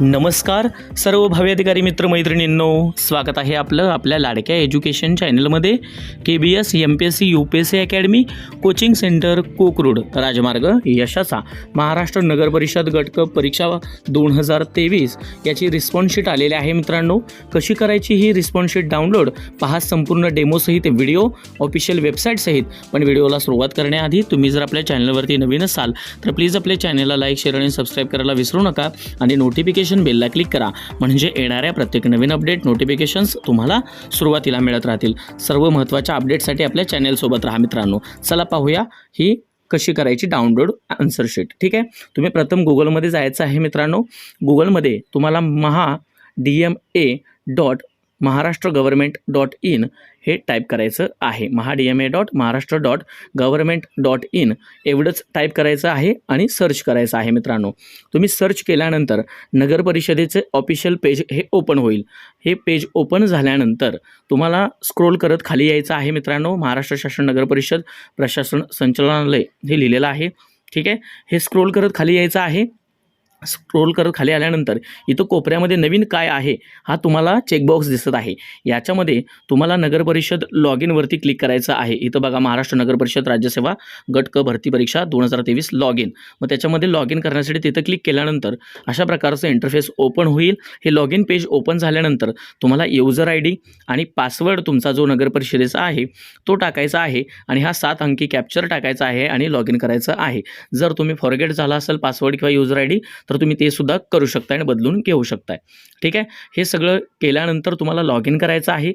नमस्कार सर्व भावी मित्रमैत्रिणींनो मित्र मैत्रिणींनो स्वागत आहे आपलं आपल्या लाडक्या एज्युकेशन चॅनलमध्ये K B S M P S C U P S C academy coaching centre Kokrud राजमार्ग यशाचा महाराष्ट्र नगर परिषद गट परीक्षा दोन हजार तेवीस. याची रिस्पॉन्सशीट आलेली आहे मित्रांनो. कशी करायची ही रिस्पॉन्सशीट डाउनलोड? पहा संपूर्ण डेमोसहित व्हिडिओ ऑफिशियल वेबसाईटसहित पण व्हिडिओला सुरुवात करण्याआधी तुम्ही जर आपल्या चॅनलवरती नवीन असाल तर प्लीज आपल्या चॅनलला लाईक शेअर आणि सबस्क्राईब करायला विसरू नका आणि नोटिफिकेशन बेलला क्लिक करा. म्हणजे येणाऱ्या प्रत्येक नवीन अपडेट नोटिफिकेशन्स तुम्हाला सुरुवातीला मिळत राहतील. सर्व महत्त्वाच्या अपडेटसाठी आपल्या चॅनलसोबत राहा मित्रांनो. चला पाहूया ही कशी करायची डाउनलोड आन्सर शीट ठीक आहे? तुम्ही प्रथम गुगलमध्ये जायचं आहे मित्रांनो. गुगलमध्ये तुम्हाला Maha D M A dot Maharashtra government dot in हे टाईप करायचं आहे. Maha D M A M A dot Maharashtra dot government dot in एवढंच टाईप करायचं आहे आणि सर्च करायचं आहे मित्रांनो. तुम्ही सर्च केल्यानंतर नगर परिषदेचे ऑफिशियल पेज हे ओपन होईल. हे पेज ओपन झाल्यानंतर तुम्हाला स्क्रोल करत खाली यायचं आहे मित्रांनो. महाराष्ट्र शासन नगर परिषद प्रशासन संचालनालय हे लिहिलेलं आहे. ठीक आहे? हे स्क्रोल करत खाली यायचं आहे. स्क्रोल करत खाली आल्यानंतर इथं कोपऱ्यामध्ये नवीन काय आहे हा तुम्हाला चेकबॉक्स दिसत आहे. याच्यामध्ये तुम्हाला नगरपरिषद लॉग इनवरती क्लिक करायचं आहे. इथं बघा महाराष्ट्र नगरपरिषद राज्यसेवा गट क भरती परीक्षा दोन हजार तेवीस लॉग इन मग त्याच्यामध्ये लॉग इन करण्यासाठी तिथं क्लिक केल्यानंतर अशा प्रकारचं इंटरफेस ओपन होईल. हे लॉग इन पेज ओपन झाल्यानंतर तुम्हाला युजर आय डी आणि पासवर्ड तुमचा जो नगरपरिषदेचा आहे तो टाकायचा आहे आणि हा सात अंकी कॅप्चर टाकायचा आहे आणि लॉग इन करायचं आहे. जर तुम्ही फॉरगेट झाला असेल पासवर्ड किंवा युजर आय डी तर तर तुम्ही ते सुद्धा करू शकता आणि बदलून घेऊ शकताय. ठीक आहे? हे सगळं केल्यानंतर तुम्हाला लॉग इन करायचं आहे.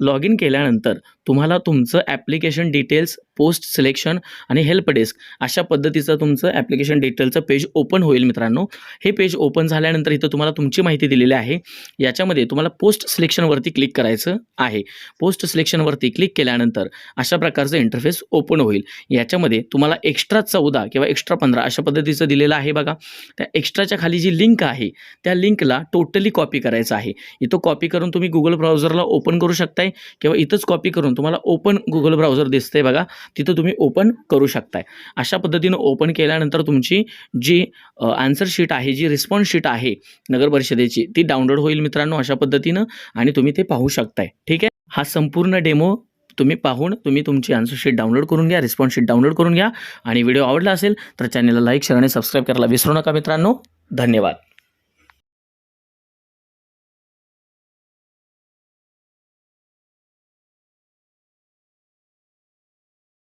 लॉग इन केल्यानंतर तुम्हाला तुमचं ॲप्लिकेशन डिटेल्स पोस्ट सिलेक्शन आणि हेल्प डेस्क अशा पद्धतीचं तुमचं ॲप्लिकेशन डिटेलचं पेज ओपन होईल मित्रांनो. हे पेज ओपन झाल्यानंतर इथं तुम्हाला तुमची माहिती दिलेली आहे. याच्यामध्ये तुम्हाला पोस्ट सिलेक्शनवरती क्लिक करायचं आहे. पोस्ट सिलेक्शनवरती क्लिक केल्यानंतर अशा प्रकारचं इंटरफेस ओपन होईल. याच्यामध्ये तुम्हाला एक्स्ट्रा चौदा किंवा एक्स्ट्रा पंधरा अशा पद्धतीचं दिलेलं आहे बघा. त्या एक्स्ट्राच्या खाली जी लिंक आहे त्या लिंकला टोटली कॉपी करायचं आहे. इथं कॉपी करून तुम्ही गुगल ब्राउझरला ओपन करू शकताय किंवा इथंच कॉपी करून तुम्हाला ओपन गुगल ब्राउझर दिसतंय बघा. तिथं तुम्ही ओपन करू शकताय. अशा पद्धतीनं ओपन केल्यानंतर तुमची जी आन्सर शीट आहे जी रिस्पॉन्स शीट आहे नगर परिषदेची ती डाउनलोड होईल मित्रांनो अशा पद्धतीनं आणि तुम्ही ते पाहू शकताय. ठीक आहे? हा संपूर्ण डेमो तुम्ही पाहून तुम्ही तुमची आन्सर शीट डाउनलोड करून घ्या रिस्पॉन्स शीट डाउनलोड करून घ्या आणि व्हिडिओ आवडला असेल तर चॅनलला लाईक शेअर आणि सबस्क्राईब करायला विसरू नका मित्रांनो. धन्यवाद.